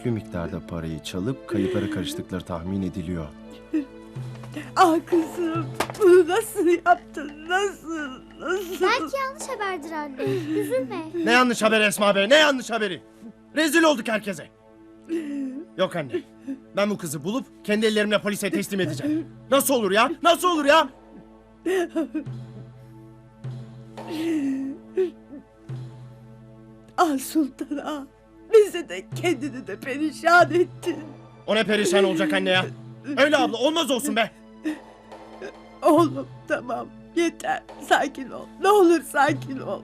yüklü miktarda parayı çalıp kayıplara karıştıkları tahmin ediliyor. Ah kızım bunu nasıl yaptın nasıl nasıl? Belki yanlış haberdir anne. Üzülme. Ne yanlış haberi Esma Bey, ne yanlış haberi? Rezil olduk herkese. Yok anne, ben bu kızı bulup kendi ellerimle polise teslim edeceğim. Nasıl olur ya? Nasıl olur ya? Ah sultan ah. Bizi de kendini de perişan ettin. O ne perişan olacak anne ya? Öyle abla, olmaz olsun be. Oğlum tamam yeter sakin ol. Ne olur sakin ol.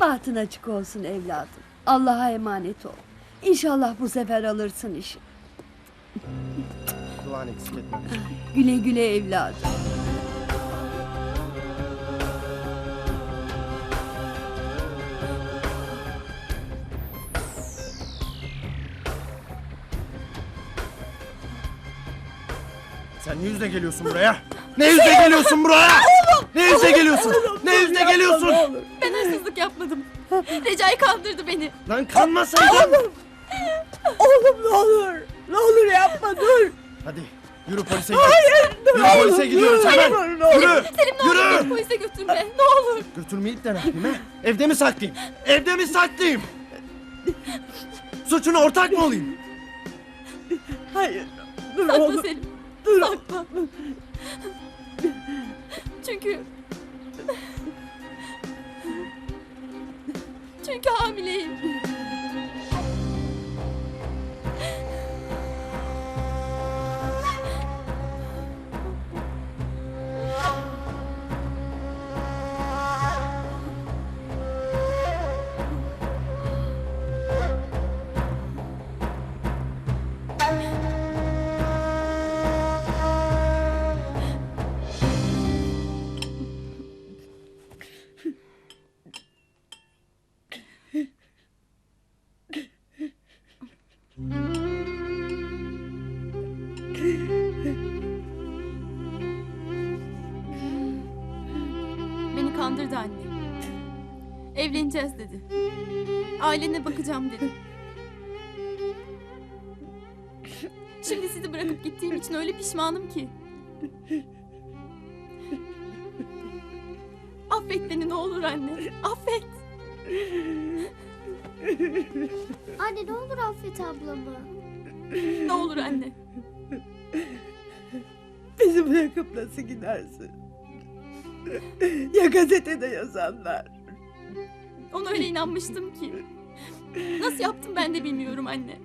Bahtın açık olsun evladım. Allah'a emanet ol. İnşallah bu sefer alırsın işi. Duan eksik etme. Güle güle evladım. Sen ne yüzle geliyorsun buraya? Ne yüzle geliyorsun buraya? Ne yüzle geliyorsun? Ne yüzle geliyorsun? Ben hırsızlık yapmadım. Recai kandırdı beni. Lan kanmasaydın. Oğlum ne olur. Ne olur yapma dur. Hadi yürü polise gidiyoruz. Yürü polise gidiyoruz hemen. Ne olur, ne olur. Yürü. Selim ne olur Yürü. beni polise götürme. Ne olur. Götürmeyip de ne yapayım ha? Evde mi saklayayım? Evde mi saklayayım? Suçuna ortak mı olayım? Hayır. Dur Sakla oğlum. Selim. Dur. Sakla. Çünkü... Çünkü hamileyim. Evleneceğiz dedi. Ailene bakacağım dedi. Şimdi sizi bırakıp gittiğim için öyle pişmanım ki. Affet beni ne olur anne. Affet. Anne ne olur affet ablamı. Ne olur anne. Bizi bırakıp nasıl gidersin? Ya gazetede yazanlar. Ona öyle inanmıştım ki. Nasıl yaptım ben de bilmiyorum anne.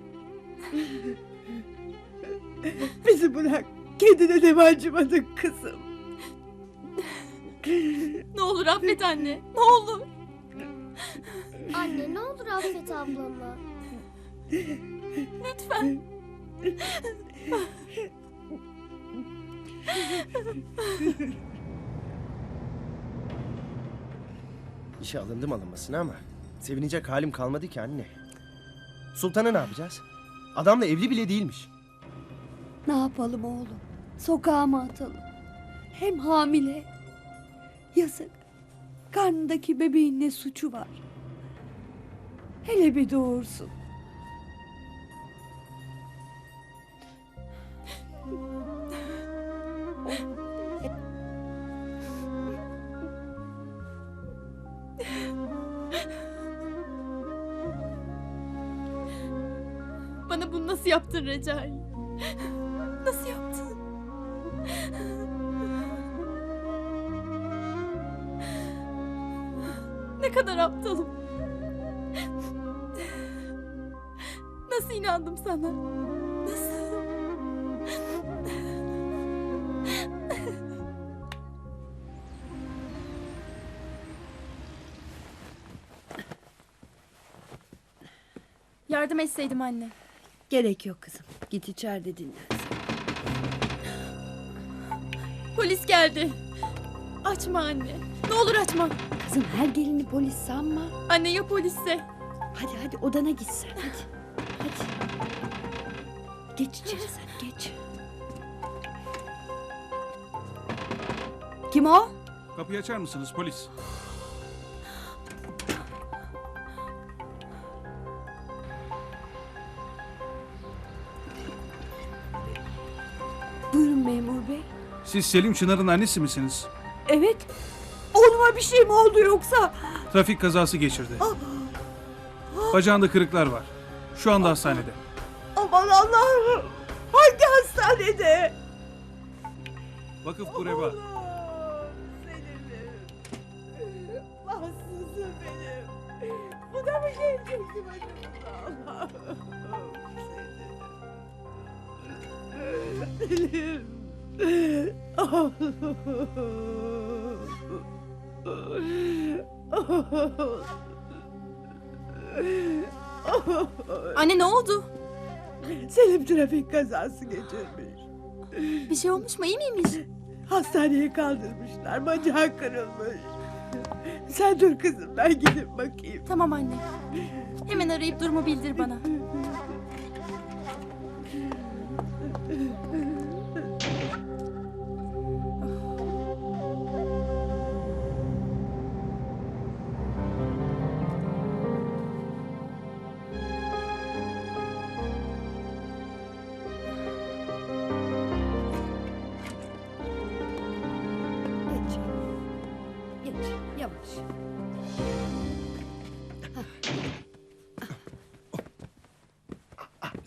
Bizi bırak. Kendine de mi acımadın kızım? Ne olur affet anne. Ne olur. Anne ne olur affet ablamı. Lütfen. İşe alındım alınmasına ama sevinecek halim kalmadı ki anne. Sultan'ı ne yapacağız? Adamla evli bile değilmiş. Ne yapalım oğlum? Sokağa mı atalım? Hem hamile. Yazık. Karnındaki bebeğin ne suçu var? Hele bir doğursun. Bana bunu nasıl yaptın Recai? Nasıl yaptın? Ne kadar aptalım. Nasıl inandım sana? Yardım etseydim anne. Gerek yok kızım. Git içeride dinlen. Polis geldi. Açma anne. Ne olur açma. Kızım her gelini polis sanma. Anne ya polisse? Hadi hadi odana git sen. Hadi. Hadi. Geç içeri sen geç. Kim o? Kapıyı açar mısınız polis? Buyurun memur bey. Siz Selim Çınar'ın annesi misiniz? Evet. Oğluma bir şey mi oldu yoksa? Trafik kazası geçirdi. Bacağında kırıklar var. Şu anda hastanede. Aman Allah'ım. Hangi hastanede? Vakıf Kureba. Selim'im. Mahsusum benim. Bu da mı gelecekti başımıza Allah'ım? Selim. Anne ne oldu? Selim trafik kazası geçirmiş. Bir şey olmuş mu? İyi miymiş? Hastaneye kaldırmışlar. Bacağı kırılmış. Sen dur kızım ben gidip bakayım. Tamam anne. Hemen arayıp durumu bildir bana.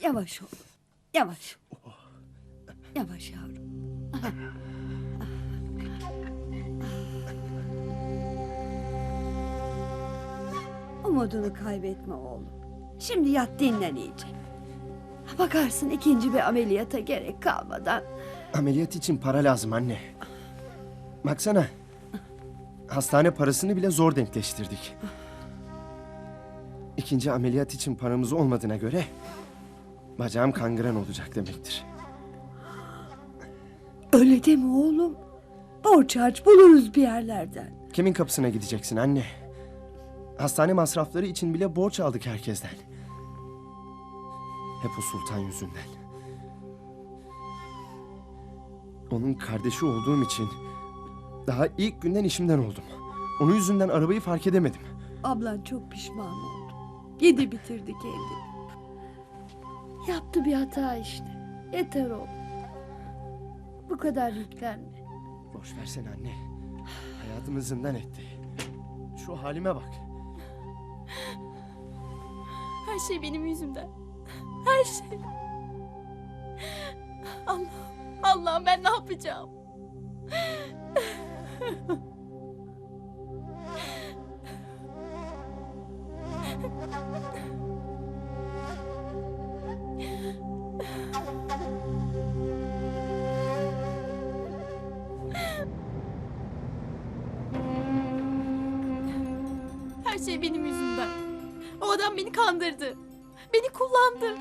Yavaş ol. Yavaş. Yavaş yavrum. Umudunu kaybetme oğlum. Şimdi yat dinlen iyice. Bakarsın ikinci bir ameliyata gerek kalmadan Ameliyat için para lazım anne. Baksana. Hastane parasını bile zor denkleştirdik. İkinci ameliyat için paramız olmadığına göre bacağım kangren olacak demektir. Öyle deme oğlum. Borç harç buluruz bir yerlerden. Kimin kapısına gideceksin anne? Hastane masrafları için bile borç aldık herkesten. Hep o sultan yüzünden. Onun kardeşi olduğum için daha ilk günden işimden oldum. Onun yüzünden arabayı fark edemedim. Ablan çok pişman oldu. Yedi bitirdi kendini. Yaptı bir hata işte. Yeter oğlum. Bu kadar yüklenme. Boş versene anne. Hayatımı zindan etti. Şu halime bak. Her şey benim yüzümden. Her şey. Allah, Allah'ım ben ne yapacağım? O adam beni kandırdı. Beni kullandı.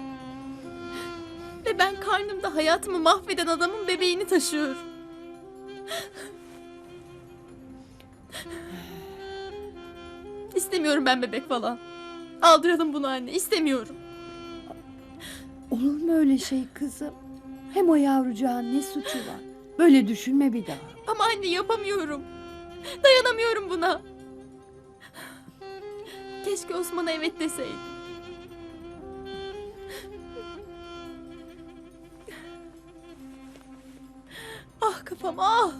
Ve ben karnımda hayatımı mahveden adamın bebeğini taşıyorum. İstemiyorum ben bebek falan. Aldıralım bunu anne. istemiyorum. Olur mu öyle şey kızım? Hem o yavrucağın ne suçu var? Böyle düşünme bir daha. Ama anne yapamıyorum. Dayanamıyorum buna. Keşke Osman'a evet deseydim. Ah kafam ah.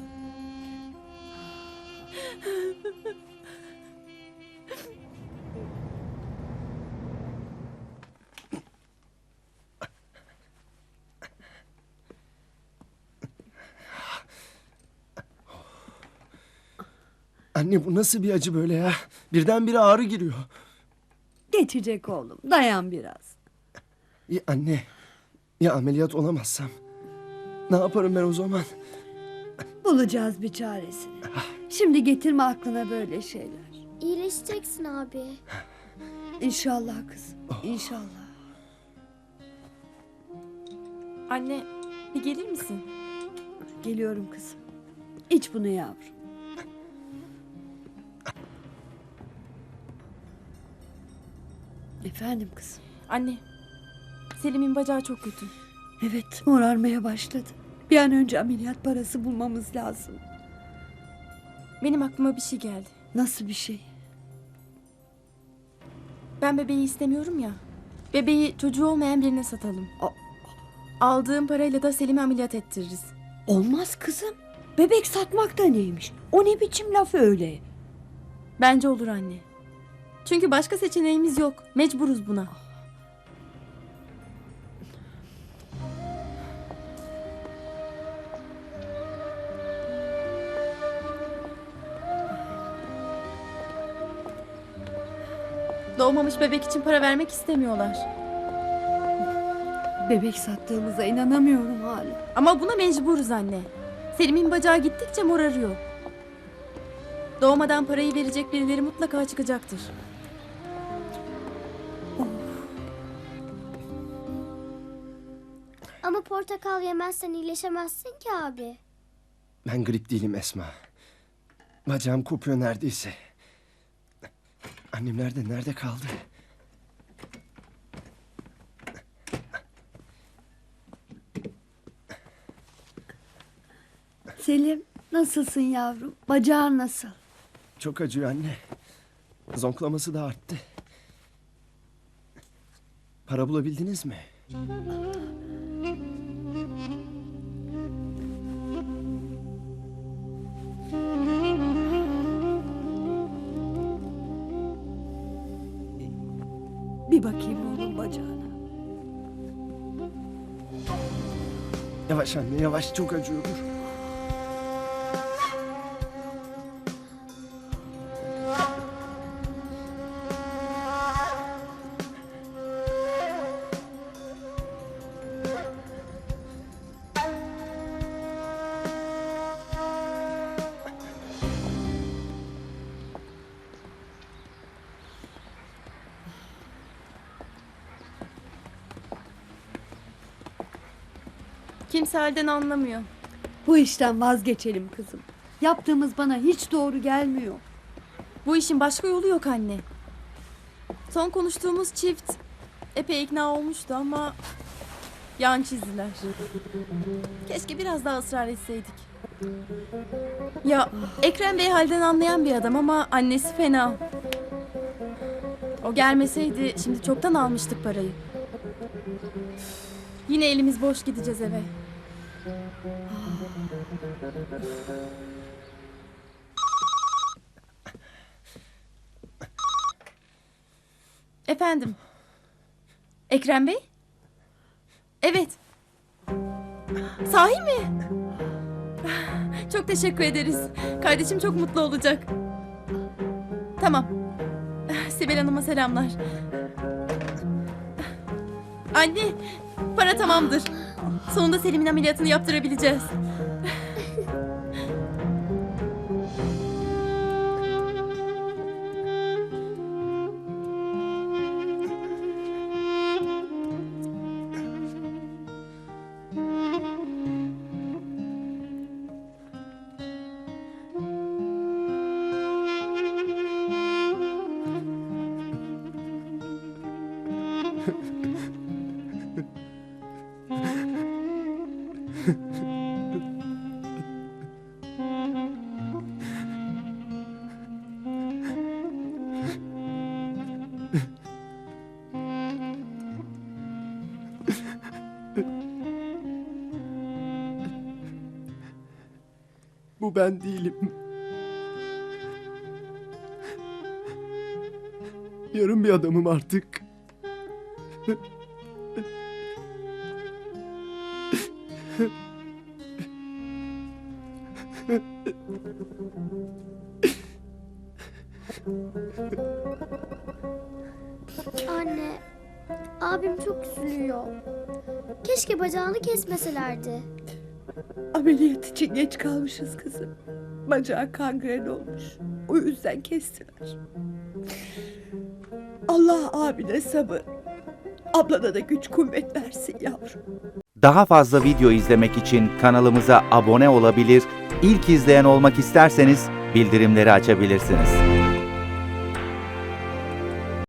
Anne bu nasıl bir acı böyle ya? Birdenbire ağrı giriyor. Geçecek oğlum. Dayan biraz. Ya anne, ya ameliyat olamazsam? Ne yaparım ben o zaman? Bulacağız bir çaresini. Şimdi getirme aklına böyle şeyler. İyileşeceksin abi. İnşallah kızım. İnşallah. Anne bir gelir misin? Geliyorum kızım. İç bunu yavrum. Efendim kızım. Anne Selim'in bacağı çok kötü. Evet morarmaya başladı. Bir an önce ameliyat parası bulmamız lazım. Benim aklıma bir şey geldi. Nasıl bir şey? Ben bebeği istemiyorum ya. Bebeği çocuğu olmayan birine satalım. A- Aldığım parayla da Selim'i ameliyat ettiririz. Olmaz kızım. Bebek satmak da neymiş? O ne biçim laf öyle? Bence olur anne. Çünkü başka seçeneğimiz yok. Mecburuz buna. Doğmamış bebek için para vermek istemiyorlar. Bebek sattığımıza inanamıyorum hala. Ama buna mecburuz anne. Selim'in bacağı gittikçe morarıyor. Doğmadan parayı verecek birileri mutlaka çıkacaktır. Portakal yemezsen iyileşemezsin ki abi. Ben grip değilim Esma. Bacağım kopuyor neredeyse. Annem nerede? Nerede kaldı? Selim nasılsın yavrum? Bacağın nasıl? Çok acıyor anne. Zonklaması da arttı. Para bulabildiniz mi? Bakayım oğlum bacağına. Yavaş anne yavaş çok acıyor dur. Kimse halden anlamıyor. Bu işten vazgeçelim kızım. Yaptığımız bana hiç doğru gelmiyor. Bu işin başka yolu yok anne. Son konuştuğumuz çift epey ikna olmuştu ama yan çizdiler. Keşke biraz daha ısrar etseydik. Ya Ekrem Bey halden anlayan bir adam ama annesi fena. O gelmeseydi şimdi çoktan almıştık parayı. Yine elimiz boş gideceğiz eve. Efendim. Ekrem Bey? Evet. Sahi mi? Çok teşekkür ederiz. Kardeşim çok mutlu olacak. Tamam. Sibel Hanım'a selamlar. Anne, para tamamdır. Sonunda Selim'in ameliyatını yaptırabileceğiz. Bu ben değilim. Yarım bir adamım artık. Anne, abim çok üzülüyor. Keşke bacağını kesmeselerdi. Ameliyat için geç kalmışız kızım. Bacağı kangren olmuş. O yüzden kestiler. Allah abine sabır. Ablana da güç kuvvet versin yavrum. Daha fazla video izlemek için kanalımıza abone olabilir, ilk izleyen olmak isterseniz bildirimleri açabilirsiniz.